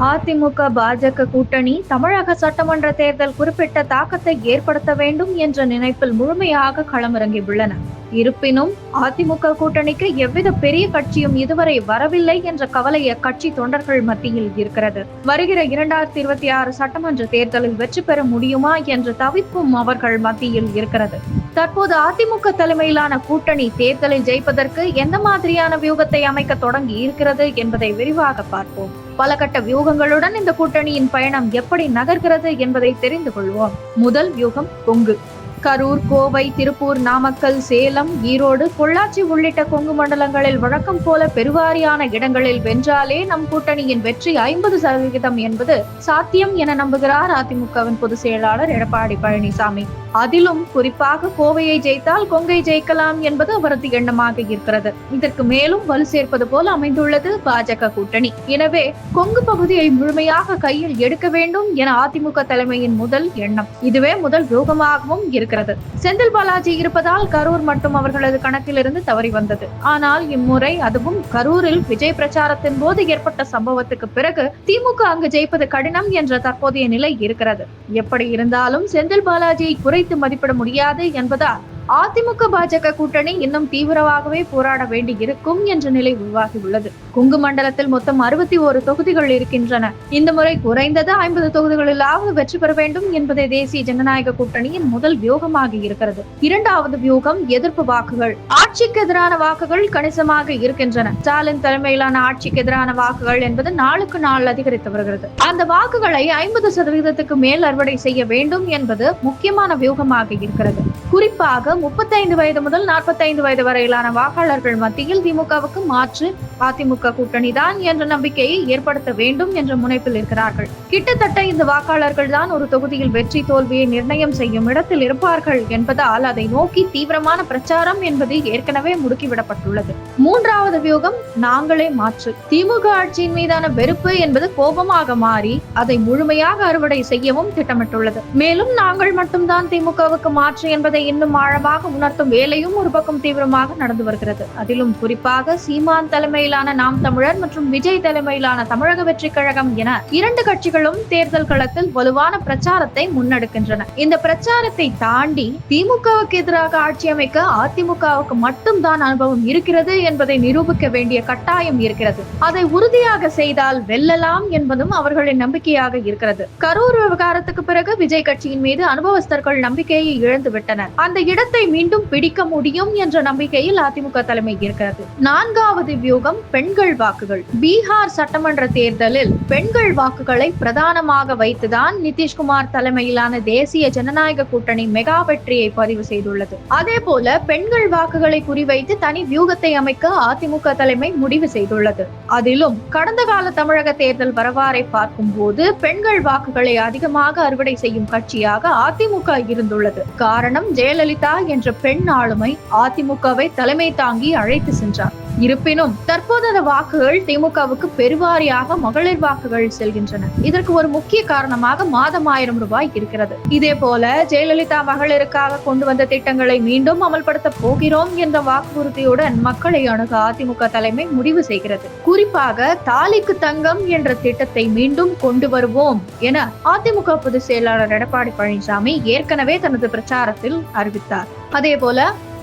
அதிமுக பாஜக கூட்டணி தமிழக சட்டமன்ற தேர்தல் குறிப்பிட்ட தாக்கத்தை ஏற்படுத்த வேண்டும் என்ற நினைப்பில் முழுமையாக களமிறங்கியுள்ளன. இருப்பினும் அதிமுக கூட்டணிக்கு எவ்வித பெரிய கட்சியும் இதுவரை வரவில்லை என்ற கவலை அக்கட்சி தொண்டர்கள் மத்தியில் இருக்கிறது. வருகிற இரண்டாயிரத்தி இருபத்தி ஆறு சட்டமன்ற தேர்தலில் வெற்றி பெற முடியுமா என்ற தவிப்பும் அவர்கள் மத்தியில் இருக்கிறது. தற்போது அதிமுக தலைமையிலான கூட்டணி தேர்தலில் ஜெயிப்பதற்கு எந்த மாதிரியான வியூகத்தை அமைக்க தொடங்கி இருக்கிறது என்பதை விரிவாக பார்ப்போம். பல கட்ட வியூகங்களுடன் இந்த கூட்டணியின் பயணம் எப்படி நகர்கிறது என்பதை தெரிந்து கொள்வோம். முதல் வியூகம் கொங்கு. கரூர் கோவை திருப்பூர் நாமக்கல் சேலம் ஈரோடு பொள்ளாச்சி உள்ளிட்ட கொங்கு மண்டலங்களில் வழக்கம் போல பெருவாரியான இடங்களில் வென்றாலே நம் கூட்டணியின் வெற்றி ஐம்பது சதவிகிதம் என்பது சாத்தியம் என நம்புகிறார் அதிமுகவின் பொதுச் செயலாளர் எடப்பாடி பழனிசாமி. அதிலும் குறிப்பாக கோவையை ஜெயித்தால் கொங்கை ஜெயிக்கலாம் என்பது அவரது எண்ணமாக இருக்கிறது. இதற்கு மேலும் வலு சேர்ப்பது போல அமைந்துள்ளது பாஜக கூட்டணி. எனவே கொங்கு பகுதியை முழுமையாக கையில் எடுக்க வேண்டும் என அதிமுக தலைமையின் முதல் எண்ணம். இதுவே முதல் யோகமாகவும் இருக்கிறது. செந்தில் பாலாஜி இருப்பதால் கரூர் மட்டும் அவர்களது கணக்கிலிருந்து தவறி வந்தது. ஆனால் இம்முறை அதுவும் கரூரில் விஜய் பிரச்சாரத்தின் போது ஏற்பட்ட சம்பவத்துக்கு பிறகு திமுக அங்கு ஜெயிப்பது கடினம் என்ற தற்போதைய நிலை இருக்கிறது. எப்படி இருந்தாலும் செந்தில் பாலாஜியை குறைத்து மதிப்பிட முடியாது என்பதால் அதிமுக பாஜக கூட்டணி இன்னும் தீவிரமாகவே போராட வேண்டி இருக்கும் என்ற நிலை உருவாகியுள்ளது. கொங்கு மண்டலத்தில் மொத்தம் அறுபத்தி ஒரு தொகுதிகள் இருக்கின்றன. இந்த முறை குறைந்தது ஐம்பது தொகுதிகளிலாவது வெற்றி பெற வேண்டும் என்பதே தேசிய ஜனநாயக கூட்டணியின் முதல் வியூகமாக இருக்கிறது. இரண்டாவது வியூகம் எதிர்ப்பு வாக்குகள். ஆட்சிக்கு எதிரான வாக்குகள் கணிசமாக இருக்கின்றன. ஸ்டாலின் தலைமையிலான ஆட்சிக்கு எதிரான வாக்குகள் என்பது நாளுக்கு நாள் அதிகரித்து வருகிறது. அந்த வாக்குகளை ஐம்பது சதவீதத்துக்கு மேல் அறுவடை செய்ய வேண்டும் என்பது முக்கியமான வியூகமாக இருக்கிறது. குறிப்பாக முப்பத்தைந்து வயது முதல் நாற்பத்தைந்து வயது வரையிலான வாக்காளர்கள் மத்தியில் திமுகவுக்கு மாற்று அதிமுக கூட்டணி தான் என்ற நம்பிக்கையை ஏற்படுத்த வேண்டும் என்ற முனைப்பில் இருக்கிறார்கள். கிட்டத்தட்ட இந்த வாக்காளர்கள் தான் ஒரு தொகுதியில் வெற்றி தோல்வியை நிர்ணயம் செய்யும் இடத்தில் இருப்பார்கள் என்பதால் அதை நோக்கி தீவிரமான பிரச்சாரம் என்பது ஏற்கனவே முடுக்கிவிடப்பட்டுள்ளது. மூன்றாவது வியூகம் நாங்களே மாற்று. திமுக ஆட்சியின் மீதான வெறுப்பு என்பது கோபமாக மாறி அதை முழுமையாக அறுவடை செய்யவும் திட்டமிட்டுள்ளது. மேலும் நாங்கள் மட்டும்தான் திமுகவுக்கு மாற்று என்பதை இன்னும் ஆழமாக உணர்த்தும் வேலையும் ஒரு பக்கம் தீவிரமாக நடந்து வருகிறது. அதிலும் குறிப்பாக சீமான் தலைமையிலான நாம் தமிழர் மற்றும் விஜய் தலைமையிலான தமிழக வெற்றி கழகம் என இரண்டு கட்சிகளும் தேர்தல் களத்தில் வலுவான பிரச்சாரத்தை முன்னெடுக்கின்றன. இந்த பிரச்சாரத்தை தாண்டி திமுகவுக்கு எதிராக ஆட்சி அமைக்க அதிமுகவுக்கு மட்டும்தான் அனுபவம் இருக்கிறது என்பதை நிரூபிக்க வேண்டிய கட்டாயம் இருக்கிறது. அதை உறுதியாக செய்தால் வெல்லலாம் என்பதும் அவர்களின் நம்பிக்கையாக இருக்கிறது. கரூர் விவகாரத்துக்கு பிறகு விஜய் கட்சியின் மீது அனுபவஸ்தர்கள் நம்பிக்கையை இழந்து விட்டனர் அந்த இடத்தை மீண்டும் பிடிக்க முடியும் என்ற நம்பிக்கையில் அதிமுக தலைமை இருக்கிறது. நான்காவது வியூகம் பெண்கள் வாக்குகள். பீகார் சட்டமன்ற தேர்தலில் பெண்கள் வாக்குகளை பிரதானமாக வைத்துதான் நிதிஷ்குமார் தலைமையிலான தேசிய ஜனநாயக கூட்டணி மெகா வெற்றியை பதிவு செய்துள்ளது. அதே போல பெண்கள் வாக்குகளை குறிவைத்து தனி வியூகத்தை அமைக்க அதிமுக தலைமை முடிவு செய்துள்ளது. அதிலும் கடந்த கால தமிழக தேர்தல் வரவாறை பார்க்கும் போது பெண்கள் வாக்குகளை அதிகமாக அறுவடை செய்யும் கட்சியாக அதிமுக இருந்துள்ளது. காரணம் ஜெயலலிதா என்ற பெண் ஆளுமை அதிமுகவை தலைமை தாங்கி அழைத்து சென்றார். இருப்பினும் தற்போது அந்த வாக்குகள் திமுகவுக்கு பெருவாரியாக மகளிர் வாக்குகள் செல்கின்றன. இதற்கு ஒரு முக்கிய காரணமாக மாதம் ஆயிரம் ரூபாய் இருக்கிறது. இதே போல ஜெயலலிதா மகளிருக்காக கொண்டு வந்த திட்டங்களை மீண்டும் அமல்படுத்த போகிறோம் என்ற வாக்குறுதியுடன் மக்களை அணுக அதிமுக தலைமை முடிவு செய்கிறது. குறிப்பாக தாலிக்கு தங்கம் என்ற திட்டத்தை மீண்டும் கொண்டு வருவோம் என அதிமுக பொதுச் செயலாளர் எடப்பாடி பழனிசாமி ஏற்கனவே தனது பிரச்சாரத்தில் அறிவித்தார். அதே போல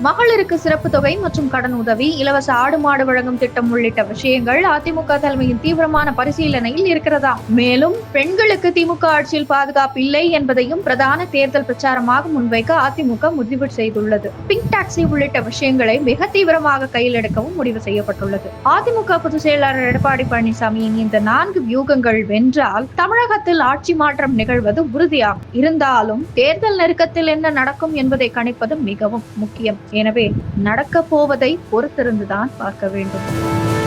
மகளிருக்கு சிறப்பு தொகை மற்றும் கடன் உதவி இலவச ஆடு மாடு வழங்கும் திட்டம் உள்ளிட்ட விஷயங்கள் அதிமுக தலைமையின் தீவிரமான பரிசீலனையில் இருக்கிறதா? மேலும் பெண்களுக்கு திமுக ஆட்சியில் பாதுகாப்பு இல்லை என்பதையும் பிரதான தேர்தல் பிரச்சாரமாக முன்வைக்க அதிமுக முடிவு செய்துள்ளது. பிங்க் டாக்ஸி உள்ளிட்ட விஷயங்களை மிக தீவிரமாக கையில் எடுக்கவும் முடிவு செய்யப்பட்டுள்ளது. அதிமுக பொதுச் செயலாளர் எடப்பாடி பழனிசாமியின் இந்த நான்கு வியூகங்கள் வென்றால் தமிழகத்தில் ஆட்சி மாற்றம் நிகழ்வது உறுதியாகும். இருந்தாலும் தேர்தல் நெருக்கத்தில் என்ன நடக்கும் என்பதை கணிப்பது மிகவும் முக்கியம். எனவே நடக்கப் போவதை பொறுத்திருந்துதான் பார்க்க வேண்டும்.